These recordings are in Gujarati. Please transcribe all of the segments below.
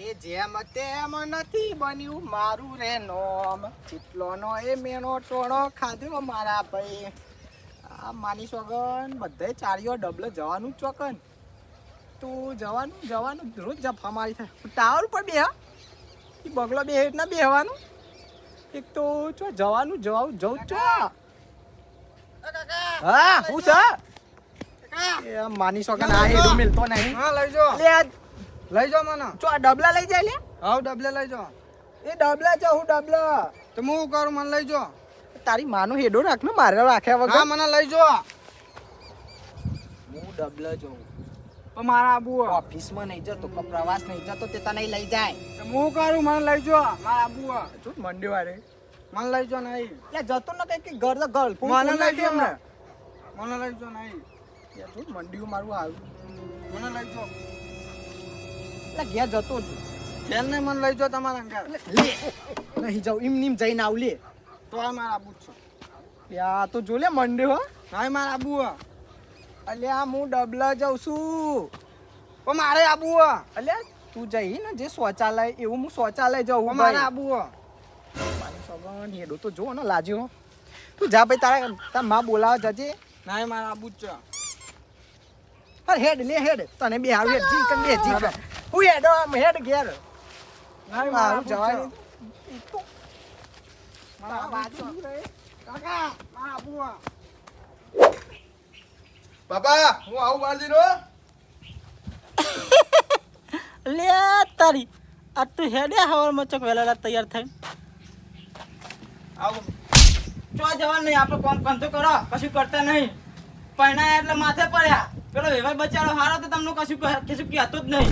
એ જેમ તેમ નથી બન્યું મારું રે નોમ. ચીટલોનો એ મેનો ટોણો ખાધો મારા ભાઈ. આ માની સોગન બધે ચારીઓ ડબલે જવાનું ચોકન. તું જવાનું જવાનું રોજ જફા મારી થાય. ટાવર પર બે એ બગલો બે ના બેહવાનું? એક તો ચો જવાનું જવાનું જવું ચો. હા હું છે? માની સોગન આ હેડું મિલતો નહીં. હા લઈ જો. લે લઈ જાઓ મને. જો આ ડબલા લઈ જાય લે. હાવ ડબલા લઈ જાઓ. એ ડબલા છે હું ડબલા. તો હું શું કરું? મને લઈ જાઓ. તારી માનો હેડો રાખ ને મારે રાખ્યા હા વગર મને લઈ જાઓ. હું ડબલા જઉં. તો મારા આબુ. ઓફિસમાં નહીં જતો કોઈ પ્રવાસ નહીં જતો તે તને લઈ જાય. તો હું શું કરું? મને લઈ જો મારા આબુ. જો મંડી વારે મને લઈ જાવ નહીં. એટલે જતો ન કઈ ઘર તો ઘર. મને લઈ જો મને મને લઈ જો નહીં. જો મંડીઓ મારું આવ્યું મને લઈ જો એટલે ઘેર જતો જ બેન ને મને લઈ જો તમારા ઘર. લે નહીં જાઉં એમ નીમ જઈને આવ લે. તો આ મારા આબુ જ છે યા તો જો લે મંડે હો. હા મારા આબુ હે. અલ્યા હું ડબલા જાઉં છું. તો મારે આબુ હે. અલ્યા તું જઈ ને જે શૌચાલય એવું હું શૌચાલય જાઉં મારે આબુ હે. મારી સગન હેડો તો જો ને લાજ્યો તું જા ભાઈ તારા તારમાં બોલાવા જજે. ના મારા આબુ જ છે હેડ લે હેડ. તને બે આવી હેડ જી કન બે જી હું હેડ આમ હેડ ઘેર. મારા. જવાની. બાપા હું આવું બારજી નો લે તારી આ તું હેડે હવારમાં ચોક વહેલા તૈયાર થઈ આવું. ચો જવાનું નહીં આપણે કોમ કંતો કરો કશું કરતા નહીં. પૈણા એટલે માથે પડ્યા. પેલો વેવાય બચારો હારો તો તમને કશું કહે- કશું કહેતો જ નહીં.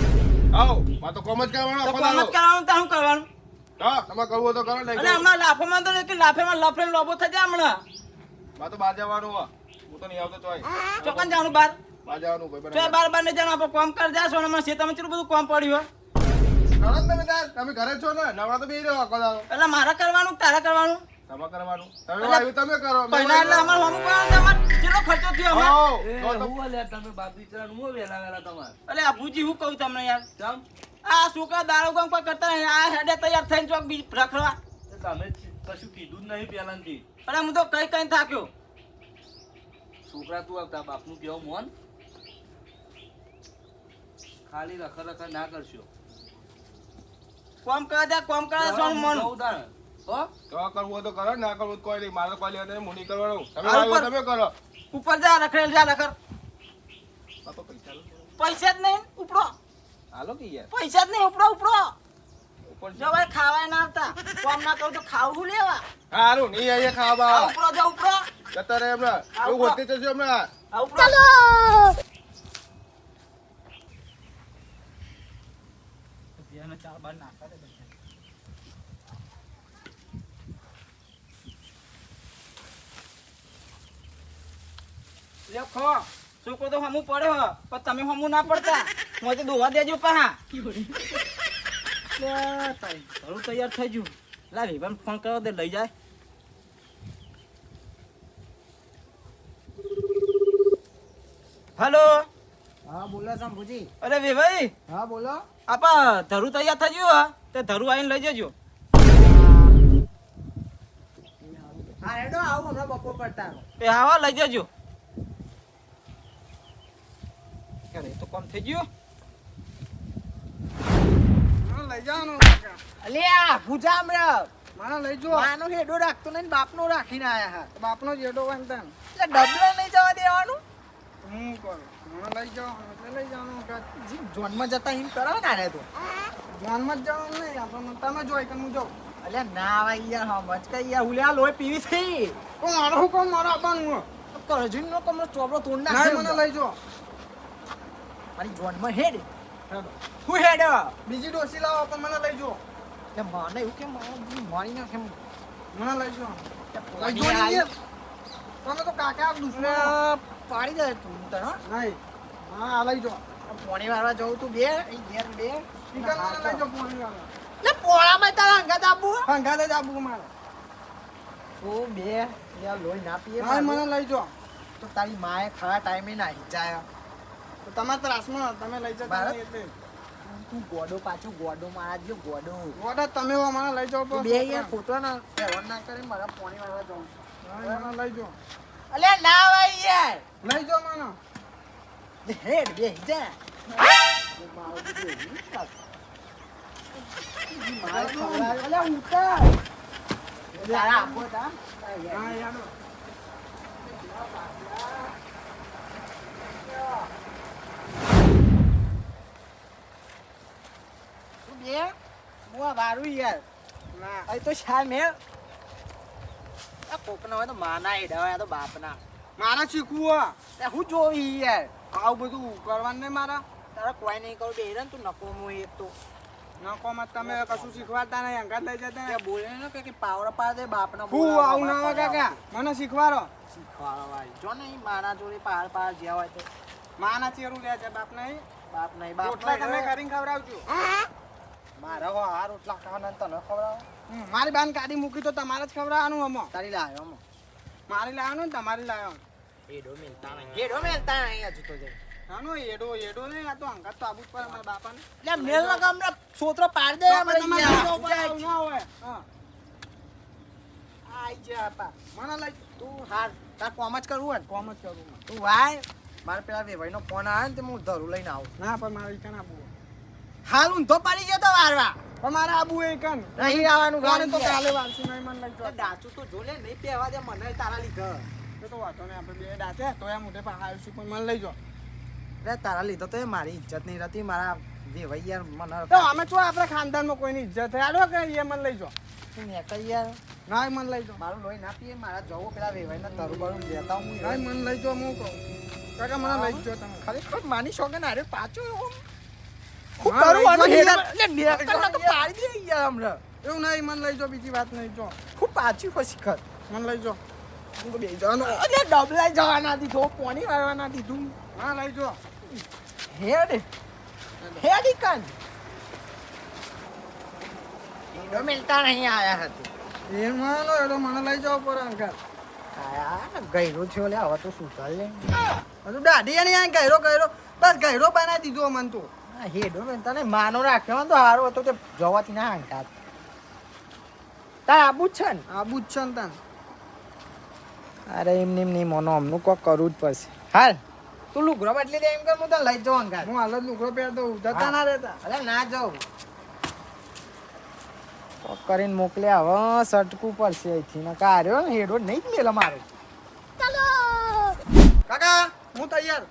આવો માં તો કોમ જ કરવાનો કોમ જ કરવાનું તો શું કરવાનું હા તમારે કરવું તો કરો નહીં અને. હમણાં લાફામાં તો કે લાફેમાં લફરે લોબો થઈ જાય હમણાં માં તો બહાર જવાનું હો. હું તો નહીં આવતો ચોય ચોકન જવાનું બાર બહાર જવાનું ભાઈ બરાબર. બાર બાર નહીં જવાનું આપણે કોમ કરી જાશો હમણાં શેતામાં કેટલું બધું કોમ પડ્યું કરો તમે તાર. તમે ઘરે છો ને નવરા તો બેહી રહ્યો એટલે મારે કરવાનું તારા કરવાનું કરવાનું? તમે આવ્યું તમે કરો. મેં એટલે આવ્યું. અમારે હમું કરવાનું કેટલો ખર્ચો થયો અમારે? આવો. તો તો- અલે આ ભૂજી હું કહું તમને યાર? આ છોકરા દારૂ કામ કોઈ કરતા નહીં આ હેડે તૈયાર થઈને ચોક બી રખડવા. તમે કશું કીધું જ નહીં પહેલાથી. અરે હું તો કઈ કઈ થાક્યો. છોકરા તું આવતા બાપનું કેવું મોન? ખાલી રખડ રખર ના કરશો. કોમ કરે કોમ કરે સોનું મન. હો? તો કરવું હોય તો કરો ના કરવું તો કોઈ નહીં. મારે કોઈ લેવાનું હું નહીં કરવાનું. તમે તમે કરો. ઉપર જા રખડેલ જા રખડ. પૈસા પૈસા જ નહીં ઉપડો. હાલો કે યાર. પૈસા જ નહીં ઉપડો જો. ભાઈ ખાવાય ના આવતા કોમ ના કરું તો ખાવું લેવા? હા હારું નહીં ખાવા. ઉપડો જા ઉપડો. જતા હમણાં. એવું ઉપર. જશે હમણાં. ઉપડો. લ્યો ખો. છોકરો તો હમું પડે પણ તમે હમું ના પડતા. હું તો દોવા દેજો પાહા. ઘરું તૈયાર થઈ ગયું. લા વિભાન ફોન કરો દે લઈ જાય. હલો? હા બોલો શંભુજી. અરે વિભાઈ? હા બોલો. આપા ધરું તૈયાર થઈ ગયું તે ધરું આવીને લઈ જજો. હા રેડો આવું હમણાં બપોર પડતા એ આવા લઈ જજો. તો કોમ થઈ ગયું. લઈ જવાનું કાકા અલ્યા ભૂજા હમણાં મને લઈ જો માનો હેડો રાખતો નહીં બાપનો રાખીને આયા હા. બાપનો હોય ને તેમ. એટલે ડબલો નહીં જવા દેવાનું? હું કરું? મને લઈ જાઓ એટલે લઈ જવાનું. જી જોનમાં જતા હિમ કરો ને આને તો. જ જવાનું નહીં આપણને તમે જોઈ કે હું જાઉં. અલ્યા ના ભાઈ યાર હમજ કઈ યાર હુલ્યા લોહી પીવી થઈ કોણ મારો હુકમ મારો આપવાનું હું કરજુન નો કમરો ચોપડો તોડ ના. મને લઈ જાઓ. મારી જોનમાં હેડ. હેડો. હું હેડ. બીજી ડોસી લાવો પણ મને લઈ જો એટલે મને એવું કેમ? મારી નાખે એમ. મને લઈ. નહીં. તમે તો કાકા દુશ્મન પાડી દે તું તને નહીં. હા લઈ જો પોણી વાળવા જવું તું બે ઘેર બે. લઈ જો પોણી વાળા એટલે પોળામાં તારા અંગાત આપવું પંખા જ આપવું મારે. ઓ બે લોહી ના પીએ મને લઈ જાઓ. તો તારી માએ ખરા ટાઈમે ના જાય તમારા ત્રાસમાં તમે લઈ જતા? એટલે. તું ગોડો પાછો ગોડો મારા જો ગોડો. ગોડા તમે હો લઈ જાઓ બે યાર ના કરે મારા પોણી વાળા જાઉં મને લઈ જાઓ. અલે ના ભાઈ યાર. લઈ જાઓ મને હેડ બે જા. મારો ઉતાર. તારા આપો તા હા યાર તું બે હું આ વારું યાર. ના. અહીં તો શા મેં? આ કોકના હોય તો માના હેડા હોય તો બાપના. મારે શીખવું હો. હું જોઈ યાર. આવું બધું કરવાનું નહીં મારા? તારા કોઈ નહીં કરું બે તું નકો હું એક તો. નકોમાં તમે કશું શીખવાડતા નહીં અંગાત લઈ જતા બોલે ને કે કે પાવર પાડ બાપના હું આવું ના હોય કાકા. મને શીખવાડો. શીખવાડો ભાઈ. જો નહીં મારા જોડે પાડ પહાડ જ્યાં હોય તો. માના ચેરું લે છે બાપ નહીં બાપ નહીં બાપ તમે કરીને ખવડાવજો. મારા હો આ રોટલા ખાવાના તને ખવડાવો. મારી બાન કાઢી મૂકી તો તમારે જ ખવડાવવાનું અમો તારી લાવ્યો અમો મારી લાવ્યો ને તમારી લાવ્યો એડો મેલતા નહીં એડો મેલતા નહીં હજુ તો જઈ નાનો એડો એડો નહીં આ તો અંગાત તો મારા બાપાને. એટલે મેલ લગા હમણાં સોતરો પાડ દે હમણાં તમારે ના હોય. હા. આઈ જા આપા મને લઈ તું હાર તાર કોમ જ કરવું હોય કોમ જ કરવું. તું વાય મારે પેલા વેવાઈનો ફોન આવે ને તે હું ધરું લઈને આવું. ના પણ મારે ઈકન આબુ હાલ ઊંધો પડી ગયો તો વારવા. પણ મારા આબુ એ કન નહીં આવવાનું ગાને તો કાલે વારસી નહીં મન લઈ. ડાચું તો જોલે નહીં પહેવા દે મને તારા લીધે. તો તો વાંધો નહીં આપણે બે દાંતે તો એ મોઢે પાસે આવીશું પણ મને લઈ જો રે તારા લીધો તો એ મારી ઇજ્જત નહીં રહેતી મારા વેવાઈ યાર મને તો અમે શું આપણે ખાનદાનમાં કોઈની ઇજ્જત થાય આડો કે એ મને લઈ જો તું નેકળ યાર. ના મન લઈ જો મારું લોહી ના પીએ મારા જવો પેલા વેવાઈને તરું બરું લેતા હું. ના મને લઈ જો હું કહું. કાકા મને લઈ જો તમે. ખરેખર માની શોખન અરે પાછું હું કરું આનું લઈ હેડા જાઓ. એટલે તો પાડી દે યાર હમણાં. એવું નહીં મન લઈ જો બીજી વાત નહીં જો. હું પાછી પછી કર મન લઈ જાઓ હું બે જવાનો. અરે ડબલાઈ જવાના દીધો પોની વાળવાના દીધું. હા લઈ જાઓ હેડ હેડી કાન એડો મિલતા નહીં આયા હતી એ માનો એટલે મને લઈ જાવ પર અંકલ. આયા ગયરો થયો લે હવે તો સુતા લે હજુ દાઢી નહીં આ ગયરો ગયરો. બસ ગયરો બનાવી દીધો મન તો. હેડો ને તને માનો રાખ્યો ને તો હારો હતો તે જવાથી ના હાંકાત. તાર આબુ જ છે ને? આબુ જ છે ને તને. અરે એમને એમ નહીં મોનો અમનું કોક કરવું જ પડશે. હાલ. તું લુગરો બદલી દે એમ કર હું તને લઈ જાઉં અંગાત હું હાલ જ લુગરો પહેરતો. જતા ના રહેતા. અરે ના જાઉં. કોક કરીને મોકલે હવે સટકું પડશે અહીંથી. ને કાર્યો ને હેડો નહીં જ મેલો મારો. કાકા હું તૈયાર.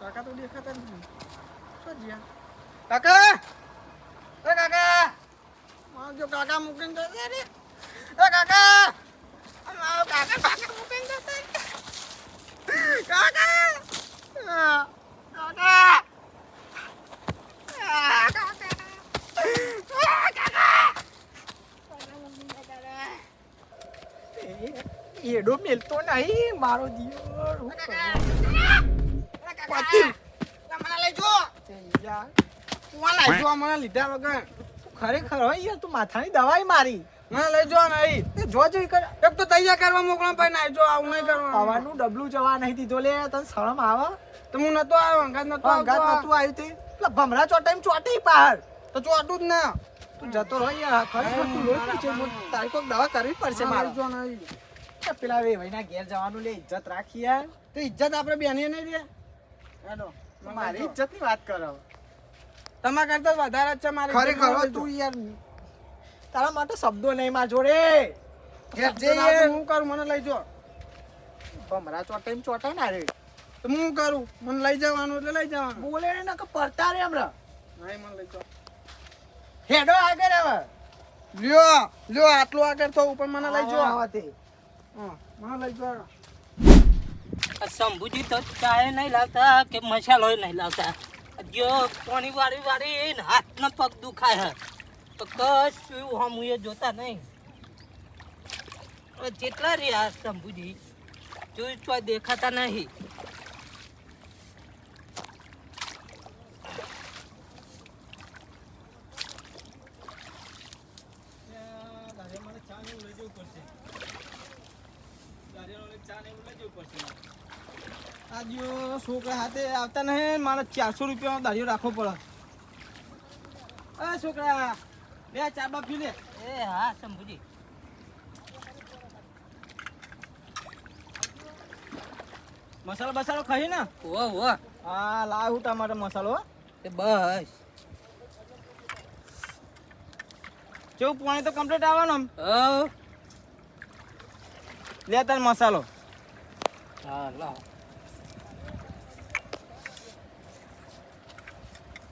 કાકા તો દેખાતા જ્યાં કાકા એ કાકા મારો કાકા મૂકીને જશે રે એ કાકા મારો કાકા કાકા મૂકીને જશે કાકા કાકા હેડો મેલતો નહીં મારો મને લઈ જો લઈ જો મને લીધા વગર. ખરેખર હોય યાર તું માથાની દવાઈ મારી. મને લઈ જો નહીં. જો કર. એક તો તૈયાર કરવા મોકલો ભાઈ ના જો આવું નહીં કરવાનું. હવાનું ડબલું જવા નહીં દીધો લે તને શરમ આવે? તો હું નતો આવ્યો અંગાત નતો અંગાત નતું આવ્યું તે. પેલા ભમરા ચોટાઈ ચોટી પાર તો ચોટું જ ના. તું જતો રહો યાર ખરેખર તું લોહી પીછે તારી કોઈક દવા કરવી પડશે મારે. જો નહીં. પેલા વેવાઈના ઘેર જવાનું લે ઇજ્જત રાખી યાર. તો ઇજ્જત આપણે બેની નહીં દે હેડો. મારી ઇજ્જતની વાત કરો. તમારા કરતા તો વધારે જ છે મારી ખરેખર ઇજ્જત તું યાર તારા માટે શબ્દો નહીં માર જોડે. જો. હું કરું? મને લઈ જો ભમરા ચોટાઈ ચોટાઈ ના રે. તો હું કરું? મને લઈ જવાનું એટલે લઈ જવાનું. બોલે ને કે પડતા રે હમણાં. નહીં મને લઈ જો હેડો આગળ હવે. લ્યો લ્યો આટલું આગળ તો ઉપર મને લઈ જો આવા તે. હા, મને લઈ જો આ શંભુજી તો ચાય નહીં લાવતા કે મસાલો નહીં લાવતા. જો પાણી વાળી વાળી હાથના પગ દુખાય તો કશું હમ એ જોતા નહીં. જેટલા રહ્યા શંભુજી જોઈ દેખાતા નહીં. છોકરા હાથે આવતા નહીં મારે ચારસો રૂપિયાનો દાડિયો રાખવો પડે. એ છોકરા બે ચા બા પી લે. એ હા શંભુજી. મસાલો બસાલો ખાઈ ને? ઓ ઓ હા લાવ તમારે મસાલો હો. એ બસ. કેવું પાણી તો કમ્પ્લીટ આવવાનું લે તાર મસાલો. હા લાવ.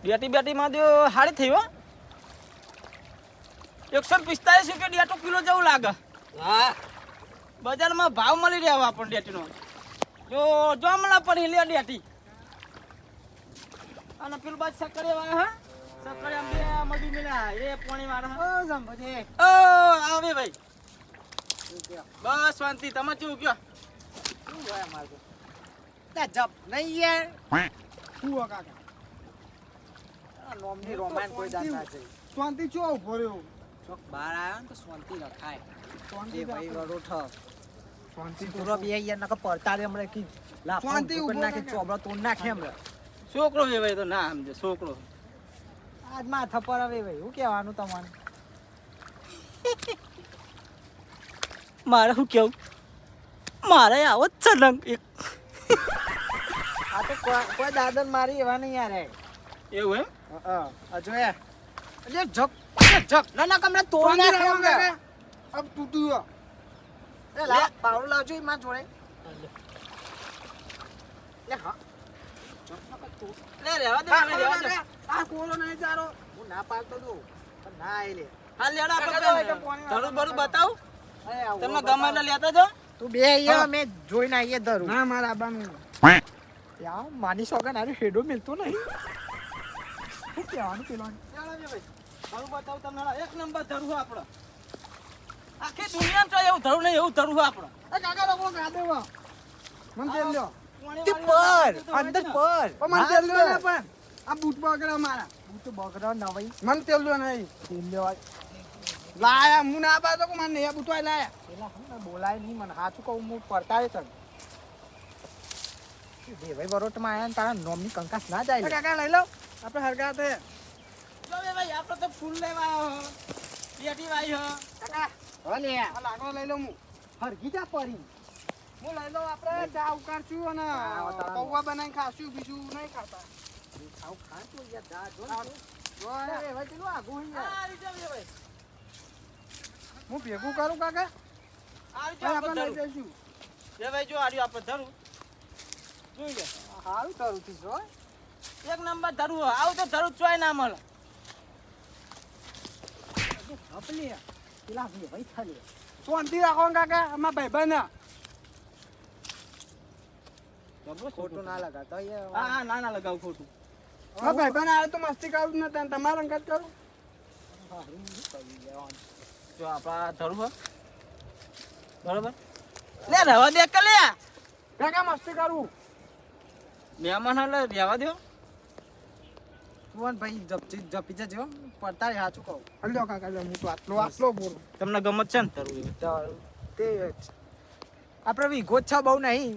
બેટી બેટી માં દો હારી થઈ હો. એકસો પિસ્તાલીસ રૂપિયા ડેટો કિલો જેવું લાગે. હા. બજારમાં ભાવ મળી રહ્યા આપણને ડેટીનો. જો જો હમણાં પડી લે ડેટી. અને પેલું બાદ સક્કરિયા વાળા હા? સક્કરિયા બે મળી મિલા એ પોણી વાળા હા? ઓ સંભજે ઓ આવે ભાઈ. બસ શાંતિ. તમે શું કયો શું હોય અમારે તો? જપ નહીં યાર. શું હો કાકા? નોમની રોમાન કોઈ દાંત છે. શાંતિ ચો ઊભો રહ્યો? ચોક બહાર આવ્યો ને તો શાંતિ રખાય. શાંતિ ભાઈ વડો ઠ શાંતિ પૂરો બે યાર નકર પડતા રે હમણાં કી લા શાંતિ ઉપર નાખે કાકા. તો તોડ નાખે હમણાં. છોકરો છે ભાઈ તો ના સમજે છોકરો. આજ માથા પર આવે ભાઈ શું કહેવાનું તમારે મારે શું કેવું? મારે આવો જ છે રંગ એક. આ તો કોઈ કોઈ દાદન મારી એવા નહીં યાર એવું એમ? હા જો યાર એટલે જગ જગ. ના ના કમરે તોડી નાખે. કાકા. અબ તૂટ્યું એ લા પાવડો લાવજો એમાં જોડે. લે હા. લે રેવા દે મને રેવા દે. આ કોલો નહીં ચારો હું ના પાડતો દઉં પણ ના આઈ લે. હા લેડા આપણે ધરું બરું બતાવ. તમને ગમે એટલે લેતા જો તું બે અહીંયા મેં જોઈને આઈએ ધરું. ના મારા આબાનું. યાર માની સોગન આરે હેડો મિલતો નહીં. શું કહેવાનું પેલો ધરું બતાવ તમને એક નંબર ધરું છે આપણો. આખી દુનિયામાં તો એવું ધરું નહીં એવું ધરું છે આપણો. એ કાકા લોકો ગાદેવા મન તેલ લ્યો. તે પર અંદર પર. મન તેલ લ્યો પણ. આ બૂટ બગડા મારા. તો બગડા નવાઈ. મન તેલ લ્યો નહીં તેલ લાયા હું ના પાડતો કે મને નહીં આ લાયા. પેલા હું બોલાય નહીં મને સાચું કહું હું પડતાય તને દેવાઈ બરોટમાં આયા ને તારા નોમની કંકાસ ના જાય કાકા લઈ લો. આપણે હરગા થે જો બે ભાઈ આપણે તો ફૂલ લેવા આવ્યો બેટી ભાઈ હો. કાકા હલે આ લાકડો લઈ લો હું. હરગી જા પરી. હું લઈ લઉં આપણે ચા ઉકાળશું અને પૌવા બનાવીને ખાશું બીજું નહીં ખાતા. ખાવ ખાન તો યાર દા જો જો અરે ભાઈ પેલું આગું હી આવી આ ભાઈ. હું ભેગું કરું કાકા? આવી હવે આપણે લઈ જઈશું. બે ભાઈ જો આડ્યું આપણે ધરું. જોઈ લે. સારું કરું છું જો એક નંબર ધરું આવું તો ધરું ચોય ના મળે. અપલી પેલા ભાઈ ખાલી શાંતિ રાખો કાકા અમારા ભાઈબંધ ખોટું ના હા હા ના ના લગાવ ખોટું. હા ભાઈબંધ આવે તો મસ્તી કરું નથી તમારે અંગત કરું? જો આપણા ધરું બરોબર? લે રહેવા દે કે લે? કાકા મસ્તી કરું. મહેમાન એટલે રહેવા દો તું ભાઈ જપી જપી જજો. પડતા રહે સાચું કહું. હલ્યો કાકા હું તો આટલો આટલો બોલું તમને ગમત છે ને તરવું તે આપણે વીઘો જ છે બહુ નહીં.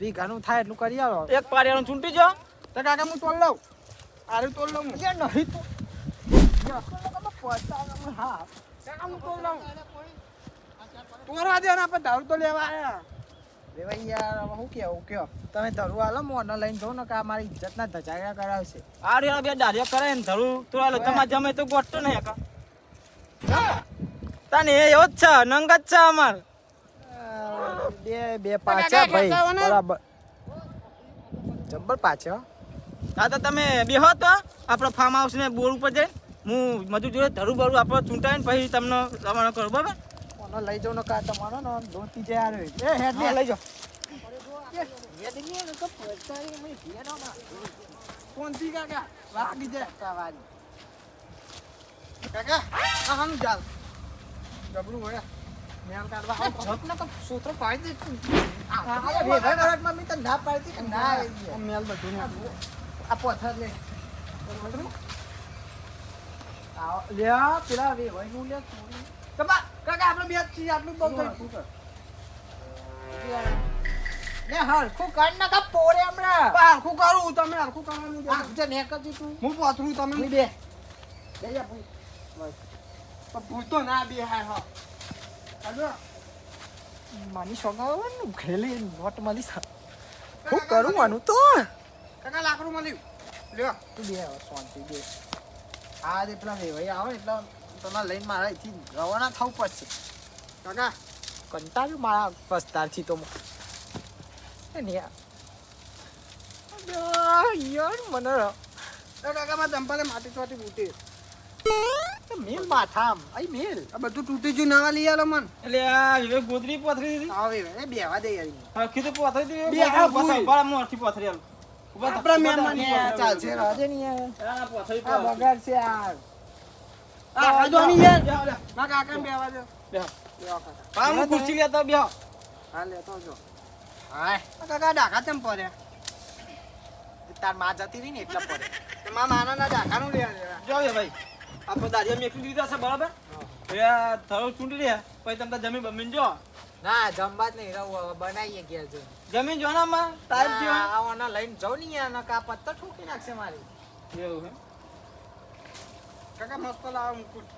વીઘાનું થાય એટલું કરી આવો એક પારિયાનું ચૂંટી જો તો કાકા હું તોડ લઉં. આરે તોડ લઉં યાર નહીં તો. હા. કાકા હું તોડ લઉં. તોડવા દે ને આપણે દારૂ તો લેવા આયા. રે ભાઈ યાર હવે શું કેવું? કયો તમે ધરું આલો મોને લઈને જો ને કે આ મારી ઇજ્જતના ધજાયા કરાવશે. આ રે બે દાડિયા કરે ને ધરું. તો આલો તમારે જમે તો ગોઠતો નહીં કા તને એ એવો જ છે નંગ જ છે અમાર. બે બે પાછા ભાઈ. બરાબર. જબ્બર પાછા. હા તો તમે બેહો તો. આપણો ફાર્મ હાઉસ ને બોર ઉપર જઈને. હું મજૂર જોડે ધરું બરું આપણે ચૂંટાઈને પછી તમને રવાના કરો બરાબર? મને લઈ જાવ નો કા તમારો ને દોતી જે આવે એ હેડ લે. લઈ જાઓ. શાંતિ કાકા? લાગી જાય કાકા આ હાનું ચાલ જબરું હોય. મેલ કાઢવા. આવો. સૂત્રો પાડી દે. ભેગા કરાટમાં મેં તને ના પાડતી કે ના આવી આ મેલ બધું આ પથ્થર લે. આવો, લે આ પેલા વેવાઈનું લે થોડી. કબા કાકા આપણે બે છીએ આટલું બહુ લે હરખું કાઢ નાખા પોરે હમણાં. હરખું કરું તમે હરખું કરવાનું આ ને નેકળજી તું હું પોતરું તમે હું બે. ભૂલતો ના બે હા હા. હાલો. માની સોગાવાનું ખેલી નોટ મળી સા હું કરું માનું તો? કાકા લાકડું મળ્યું લ્યો. તું બે શાંતિ બે. આ જે પેલા વેવાઈ આવે ને એટલે. તમારે લઈને મારા અહીંથી રવાના થવું પડશે. કાકા કંટાળ્યું મારા પસ્તારથી તો યાર મને કાકા મારા ચંપાને માટી ચોટી તૂટી મેલ માથા આઈ મેલ. આ બધું તૂટી ગયું નવા લઈ આલો મન. એટલે આ વિવેક ગોદરી પથરી દીધી? આવે એ બેવા દે યાર હા કીધું પથરી દીધી? બે આ ભૂલ. ઊભા મોટી પથરી આલ. આપણા મહેમાન ને ચાલશે રાજે ની યાર આ પથરી. યાર. આ યાર. કાકા બેવા દે બેહો. બેવા કાકા. હા ખુરશી લેતો બેહો. હા લેતો જો. હાય. કાકા ડાકા ચમ પડ્યા? તારમાં જતી રહી ને એટલે પડે તે મારા માના ના ડાકાનું લેવા દેવા. જો બે ભાઈ. આપણે દાડિયા મેકલી દીધા છે બરાબર? એ થરો ચૂંટી રહ્યા. પછી તમે જમીન બમીન જો. ના જમવા જ નહીં રહું બનાવીએ ગયા જઈને. જમીન જો ના માં ટાઈપ જો લઈને જાઉં ને યાર પત્તર પત્તા ઠોકી નાખશે મારી. એવું કાકા મસ્ત લાવો મુકુટ.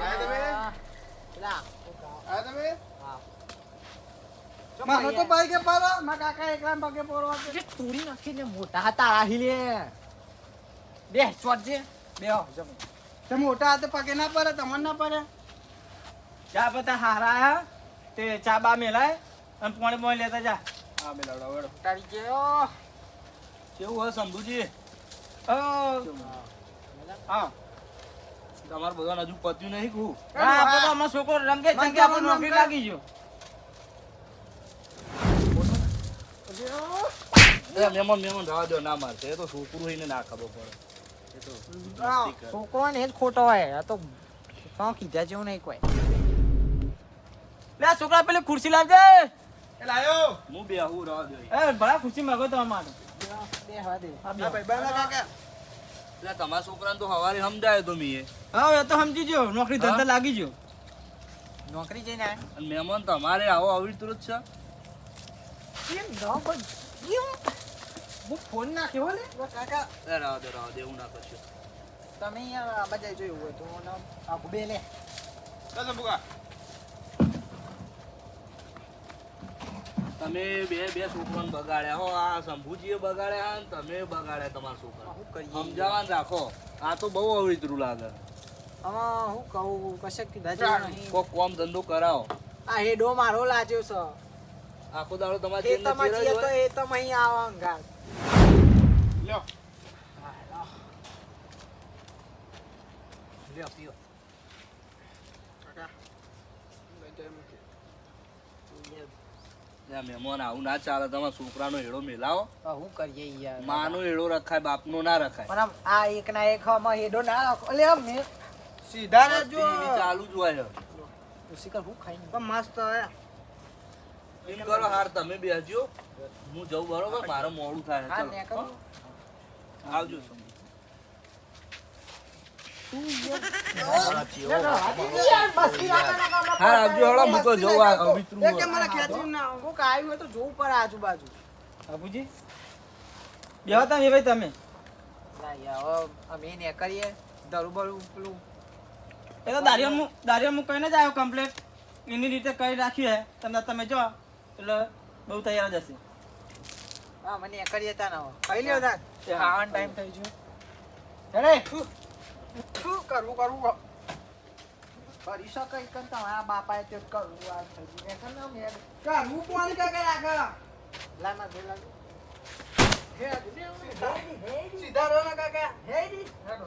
આયા તમે? પેલા આ તમે? તો ભાઈ પાડો. મારા કાકા એકલા પગે પોરવા છે. તોડી નાખીને મોટા હતા રાહી લે. બે ચોટ જે બે જમે. તે મોટા હાથે પગે ના પડે તમને ના પડે? ચા પતા હારા તે ચા બા મેલાય. અને પોણે પાણી લેતા જા. હા મેલાવડા વેડો તારી ગયો. કેવું હોય શંભુજી હા. તમારે બધા હજુ પત્યું નહીં હા તો છોકરો રંગે ચંગે આપણને નોકરી લાગી ગયો. જવા દો ના મારશે. એ તો છોકરું હોય ને ના ખબર પડે. એ તો હા. મસ્તી કરે. છોકરો ને જ ખોટો હોય. આ તો શું કીધા જેવું નહીં કોઈ. લે છોકરા પેલી ખુરશી લાવજે. એ લાયો. હું બે રહો એ ભલા ખુરશી માંગો તમારા. માટે બે હવા દે. આ ભાઈ કાકા. એટલે તમારા છોકરાને તો હવારે સમજાયો તો મીએ હા એ તો સમજી ગયો. નોકરી ધંધા લાગી ગયો. નોકરી જઈને આયા? અને મહેમાન તમારે આવો આવી તુરત છે. કેમ ન પણ હું ફોન નાખ્યો કાકા રવા દો રવા દો ના કરશો. તમે અહીંયા આ બધા જોયું હોય તો આખું આપું બે લે. તમે બે બે છોકરાને બગાડ્યા હો આ શંભુજીએ બગાડ્યા અને તમે બગાડ્યા તમારા છોકરા સમજાવવાનું રાખો આ તો બહુ અવળીતરું લાગે. આમાં હું કહું કશક નહીં. કોક કોમ ધંધો કરાવો. આ હેડો મારો લાજ્યો છે. આખો દાડો તમારે એ તમે તો એ તો અહીં આવો અંગાર લ્યો. લ્યો પીઓ. લે, મહેમાન આવું ના ચાલે તમારા છોકરાનો હેડો મેલાવો. હવે કરીએ યાર. માનો હેડો રખાય બાપનો ના રખાય. પણ આ એક ના એક આમાં હેડો ના રાખો. એટલે આમ મેં સીધા રહેજો. ચાલુ જ હોય હું ખાઈ પણ મસ્ત હે એમ કરો હાર તમે બેસજો હું. જઉં બરોબર મારે મોડું થાય. હા આવજો શંભુ. યાર બસી રાખવાના કામમાં હા આવજો હળો મૂકો જવું આ અવિતરું એ કે મને ખેંચવું ના કોક આવ્યું હોય તો જોવું પડે આજુબાજુ બાપુજી બેહો તમે ભાઈ તમે અમે ને કરીએ બરું પેલું એ તો દારિયો દારિયામાં કહીને જ આવ્યો કમ્પ્લેટ એની રીતે કરી રાખ્યું હે. તમને તમે જો એટલે બહુ તૈયાર જ હશે હા મને એ કરીએ તા ના ખાઈ લ્યો તા ખાવાનો ટાઈમ થઈ ગયો. હેડે શું કરવું કરવું કરી શકાય કે તમારા બાપાએ તે કરવું આ થઈ ગયું કે ના મેં કરવું કોણ કે કે આગળ લાના દે લાગુ હે સીધા રહો ને કાકા હે જી હેડો